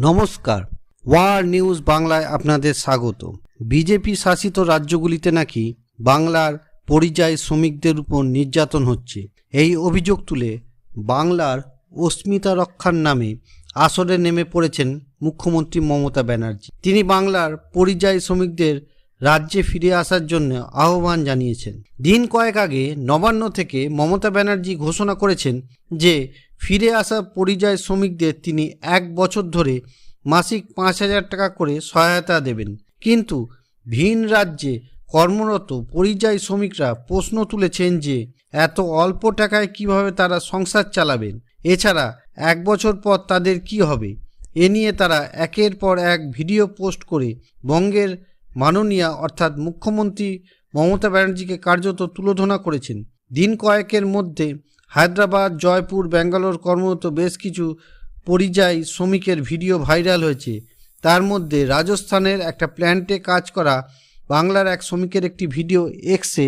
নমস্কার। War news বাংলায় আপনাদের স্বাগত। বিজেপি শাসিত রাজ্যগুলিতে নাকি বাংলার পরিযায়ী শ্রমিকদের উপর নির্যাতন হচ্ছে। এই অভিযোগ তুলে বাংলার অস্মিতা রক্ষার নামে আসরে নেমে পড়েছেন মুখ্যমন্ত্রী মমতা ব্যানার্জি। তিনি বাংলার পরিযায়ী শ্রমিকদের রাজ্যে ফিরে আসার জন্য আহ্বান জানিয়েছেন। দিন কয়েক আগে নবান্ন থেকে মমতা ব্যানার্জি ঘোষণা করেছেন যে ফিরে আসা পরিযায়ী শ্রমিকদের তিনি এক বছর ধরে মাসিক পাঁচ হাজার টাকা করে সহায়তা দেবেন। কিন্তু ভিন রাজ্যে কর্মরত পরিযায়ী শ্রমিকরা প্রশ্ন তুলেছেন যে, এত অল্প টাকায় কীভাবে তারা সংসার চালাবেন? এছাড়া এক বছর পর তাদের কি হবে? এ নিয়ে তারা একের পর এক ভিডিও পোস্ট করে বঙ্গের মাননীয়া অর্থাৎ মুখ্যমন্ত্রী মমতা ব্যানার্জিকে কার্যত তুলোধনা করেছেন। দিন কয়েকের মধ্যে হায়দ্রাবাদ, জয়পুর, ব্যাঙ্গালোর কর্মরত বেশ কিছু পরিযায়ী শ্রমিকের ভিডিও ভাইরাল হয়েছে। তার মধ্যে রাজস্থানের একটা প্ল্যান্টে কাজ করা বাংলার এক শ্রমিকের একটি ভিডিও এক্সে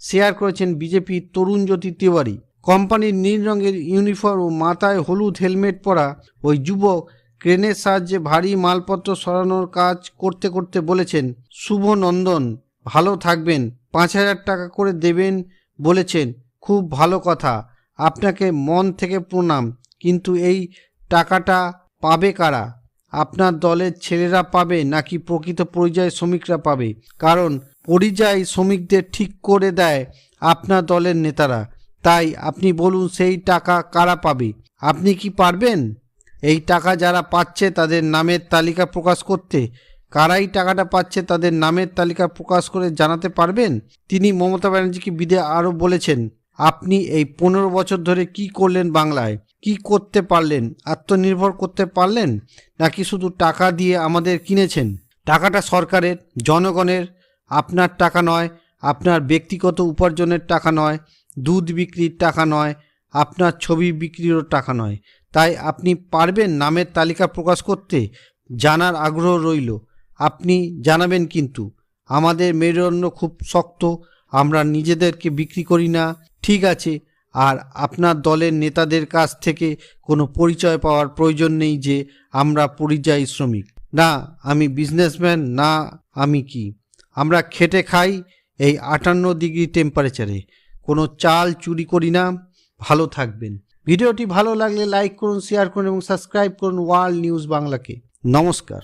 শেয়ার করেছেন বিজেপি তরুণ জ্যোতি তিওয়ারি। কোম্পানির নীল রঙের ইউনিফর্ম ও মাথায় হলুদ হেলমেট পরা ওই যুবক ক্রেনের সাহায্যে ভারী মালপত্র সরানোর কাজ করতে করতে বলেছেন, শুভ নন্দন, ভালো থাকবেন, পাঁচ হাজার টাকা করে দেবেন বলেছেন, খুব ভালো কথা। আপনাকে মন থেকে প্রণাম, কিন্তু এই টাকাটা পাবে কারা? আপনার দলের ছেলেরা পাবে নাকি প্রকৃত পরিযায়ী শ্রমিকরা পাবে? কারণ পরিযায়ী শ্রমিকদের ঠিক করে দেয় আপনার দলের নেতারা। তাই আপনি বলুন, সেই টাকা কারা পাবে? আপনি কি পারবেন? এই টাকা যারা পাচ্ছে তাদের নামের তালিকা প্রকাশ করতে, কারাই টাকাটা পাচ্ছে তাদের নামের তালিকা প্রকাশ করে জানাতে পারবেন? তিনি মমতা ব্যানার্জিকে বিদে আরও বলেছেন আপনি এই পনেরো বছর ধরে কি করলেন বাংলায়? কি করতে পারলেন? আত্মনির্ভর করতে পারলেন? নাকি শুধু টাকা দিয়ে আমাদের কিনেছেন? টাকাটা সরকারের, জনগণের। আপনার টাকা নয়, আপনার ব্যক্তিগত উপার্জনের টাকা নয়, দুধ বিক্রির টাকা নয়, আপনার ছবি বিক্রিরও টাকা নয়। তাই আপনি পারবেন নামের তালিকা প্রকাশ করতে? জানার আগ্রহ রইল। আপনি জানাবেন কিন্তু, আমাদের মেরুদণ্ড খুব শক্ত, আমরা নিজেদেরকে বিক্রি করি না। ঠিক আছে। আর আপনার দলের নেতাদের কাছ থেকে কোনো পরিচয় পাওয়ার প্রয়োজন নেই যে আমরা পরিযায়ী শ্রমিক। না, আমি বিজনেসম্যান না আমি কি। আমরা খেটে খাই এই আটান্ন ডিগ্রি টেম্পারেচারে কোনো চাল চুরি করি না, ভালো থাকবেন। ভিডিওটি ভালো লাগলে লাইক করুন শেয়ার করুন এবং সাবস্ক্রাইব করুন ওয়ার্ল্ড নিউজ বাংলাকে নমস্কার।